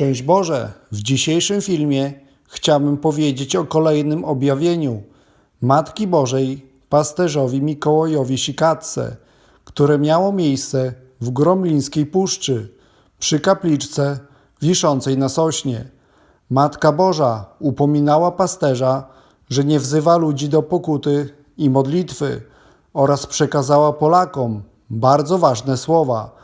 Szczęść Boże! W dzisiejszym filmie chciałbym powiedzieć o kolejnym objawieniu Matki Bożej pasterzowi Mikołajowi Sikatce, które miało miejsce w Gromlińskiej Puszczy przy kapliczce wiszącej na sośnie. Matka Boża upominała pasterza, że nie wzywa ludzi do pokuty i modlitwy oraz przekazała Polakom bardzo ważne słowa,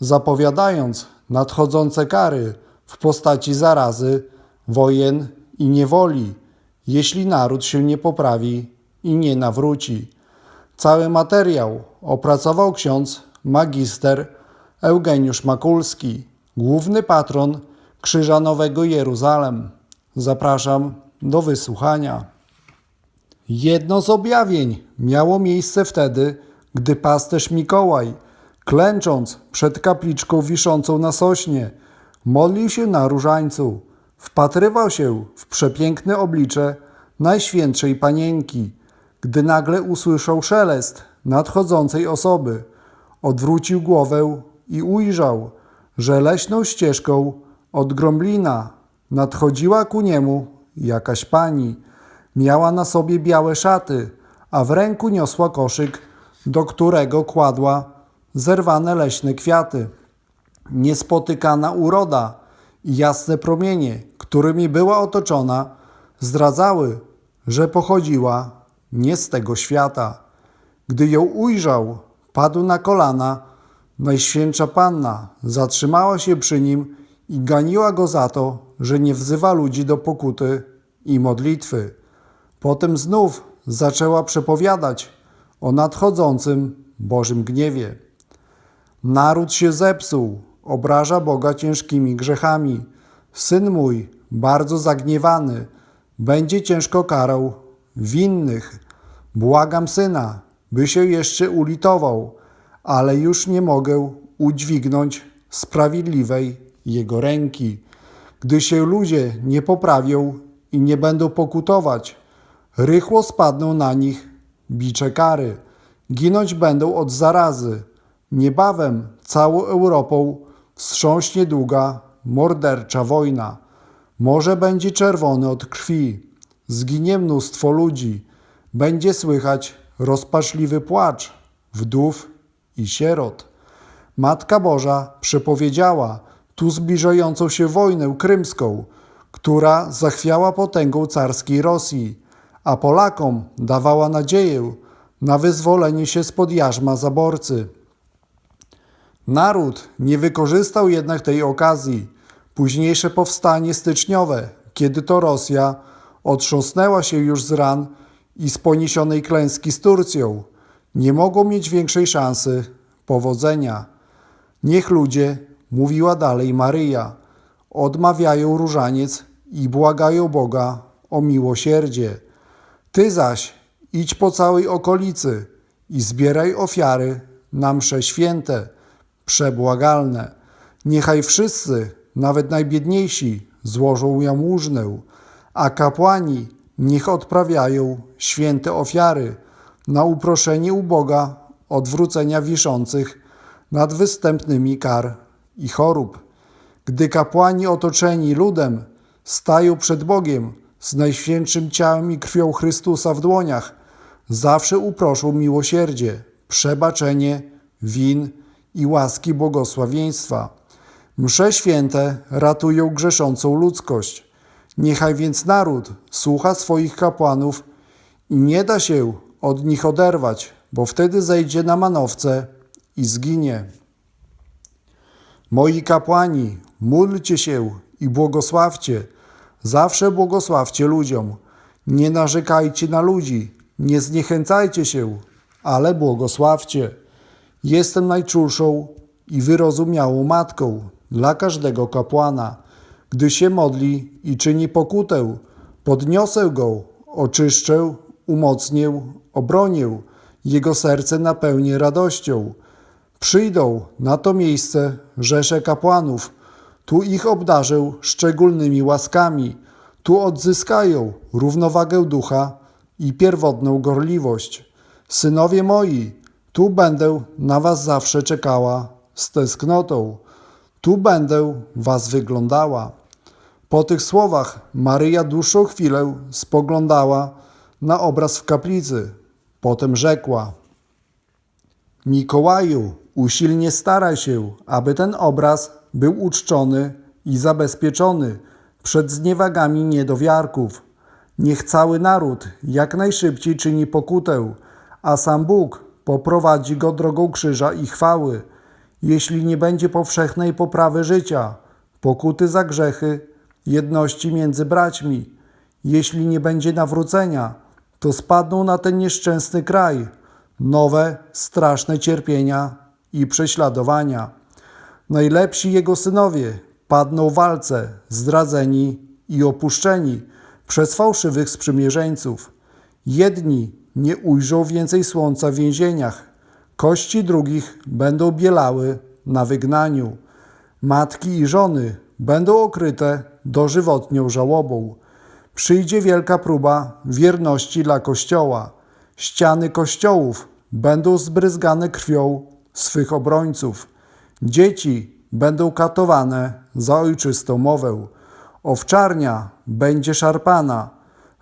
zapowiadając nadchodzące kary w postaci zarazy, wojen i niewoli, jeśli naród się nie poprawi i nie nawróci. Cały materiał opracował ksiądz magister Eugeniusz Makulski, główny patron Krzyża Nowego Jeruzalem. Zapraszam do wysłuchania. Jedno z objawień miało miejsce wtedy, gdy pasterz Mikołaj, klęcząc przed kapliczką wiszącą na sośnie, modlił się na różańcu, wpatrywał się w przepiękne oblicze Najświętszej Panienki, gdy nagle usłyszał szelest nadchodzącej osoby. Odwrócił głowę i ujrzał, że leśną ścieżką od Gromlina nadchodziła ku niemu jakaś pani. Miała na sobie białe szaty, a w ręku niosła koszyk, do którego kładła zerwane leśne kwiaty. Niespotykana uroda i jasne promienie, którymi była otoczona, zdradzały, że pochodziła nie z tego świata. Gdy ją ujrzał, padł na kolana. Najświętsza Panna zatrzymała się przy nim i ganiła go za to, że nie wzywa ludzi do pokuty i modlitwy. Potem znów zaczęła przepowiadać o nadchodzącym Bożym gniewie. Naród się zepsuł, obraża Boga ciężkimi grzechami. Syn mój, bardzo zagniewany, będzie ciężko karał winnych. Błagam syna, by się jeszcze ulitował, ale już nie mogę udźwignąć sprawiedliwej jego ręki. Gdy się ludzie nie poprawią i nie będą pokutować, rychło spadną na nich bicze kary. Ginąć będą od zarazy. Niebawem całą Europą wstrząśnie długa, mordercza wojna. Morze będzie czerwone od krwi. Zginie mnóstwo ludzi. Będzie słychać rozpaczliwy płacz wdów i sierot. Matka Boża przepowiedziała tu zbliżającą się wojnę krymską, która zachwiała potęgą carskiej Rosji, a Polakom dawała nadzieję na wyzwolenie się spod jarzma zaborcy. Naród nie wykorzystał jednak tej okazji. Późniejsze powstanie styczniowe, kiedy to Rosja otrząsnęła się już z ran i z poniesionej klęski z Turcją, nie mogło mieć większej szansy powodzenia. Niech ludzie, mówiła dalej Maryja, odmawiają różaniec i błagają Boga o miłosierdzie. Ty zaś idź po całej okolicy i zbieraj ofiary na msze święte, przebłagalne. Niechaj wszyscy, nawet najbiedniejsi, złożą jałmużnę, a kapłani niech odprawiają święte ofiary na uproszenie u Boga odwrócenia wiszących nad występnymi kar i chorób. Gdy kapłani otoczeni ludem stają przed Bogiem z najświętszym ciałem i krwią Chrystusa w dłoniach, zawsze uproszą miłosierdzie, przebaczenie win i łaski błogosławieństwa. Msze święte ratują grzeszącą ludzkość. Niechaj więc naród słucha swoich kapłanów i nie da się od nich oderwać, bo wtedy zejdzie na manowce i zginie. Moi kapłani, módlcie się i błogosławcie, zawsze błogosławcie ludziom. Nie narzekajcie na ludzi, nie zniechęcajcie się, ale błogosławcie. Jestem najczulszą i wyrozumiałą matką dla każdego kapłana. Gdy się modli i czyni pokutę, podniosę go, oczyszczę, umocnię, obronię, jego serce napełnię radością. Przyjdą na to miejsce rzesze kapłanów, tu ich obdarzę szczególnymi łaskami, tu odzyskają równowagę ducha i pierwotną gorliwość. Synowie moi, tu będę na was zawsze czekała z tęsknotą, tu będę was wyglądała. Po tych słowach Maryja dłuższą chwilę spoglądała na obraz w kaplicy. Potem rzekła: Mikołaju, usilnie staraj się, aby ten obraz był uczczony i zabezpieczony przed zniewagami niedowiarków. Niech cały naród jak najszybciej czyni pokutę, a sam Bóg poprowadzi go drogą krzyża i chwały. Jeśli nie będzie powszechnej poprawy życia, pokuty za grzechy, jedności między braćmi, jeśli nie będzie nawrócenia, to spadną na ten nieszczęsny kraj nowe, straszne cierpienia i prześladowania. Najlepsi jego synowie padną w walce, zdradzeni i opuszczeni przez fałszywych sprzymierzeńców. Jedni nie ujrzą więcej słońca w więzieniach, kości drugich będą bielały na wygnaniu. Matki i żony będą okryte dożywotnią żałobą. Przyjdzie wielka próba wierności dla Kościoła. Ściany kościołów będą zbryzgane krwią swych obrońców. Dzieci będą katowane za ojczystą mowę. Owczarnia będzie szarpana,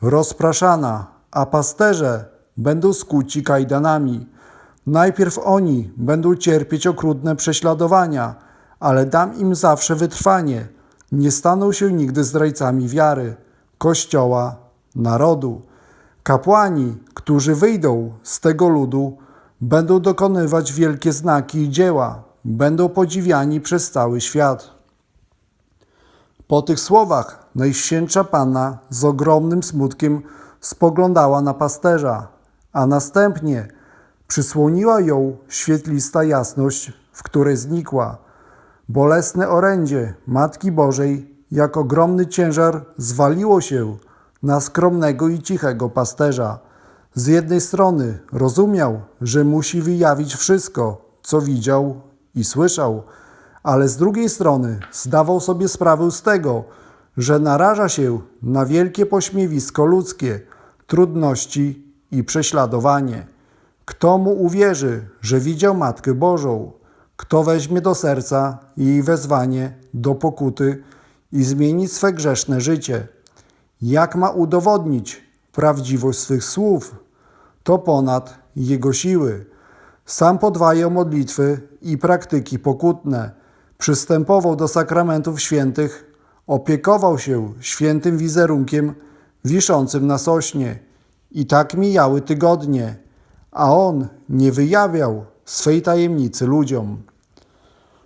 rozpraszana, a pasterze będą skuci kajdanami. Najpierw oni będą cierpieć okrutne prześladowania, ale dam im zawsze wytrwanie. Nie staną się nigdy zdrajcami wiary, Kościoła, narodu. Kapłani, którzy wyjdą z tego ludu, będą dokonywać wielkie znaki i dzieła, będą podziwiani przez cały świat. Po tych słowach Najświętsza Panna z ogromnym smutkiem spoglądała na pasterza, a następnie przysłoniła ją świetlista jasność, w której znikła. Bolesne orędzie Matki Bożej, jak ogromny ciężar, zwaliło się na skromnego i cichego pasterza. Z jednej strony rozumiał, że musi wyjawić wszystko, co widział i słyszał, ale z drugiej strony zdawał sobie sprawę z tego, że naraża się na wielkie pośmiewisko ludzkie, trudności i prześladowanie. Kto mu uwierzy, że widział Matkę Bożą? Kto weźmie do serca jej wezwanie do pokuty i zmieni swe grzeszne życie? Jak ma udowodnić prawdziwość swych słów? To ponad jego siły. Sam podwajał modlitwy i praktyki pokutne, przystępował do sakramentów świętych, opiekował się świętym wizerunkiem wiszącym na sośnie. I tak mijały tygodnie, a on nie wyjawiał swej tajemnicy ludziom.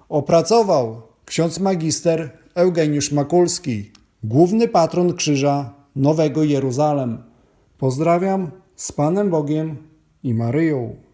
Opracował ksiądz magister Eugeniusz Makulski, główny patron Krzyża Nowego Jeruzalem. Pozdrawiam z Panem Bogiem i Maryją.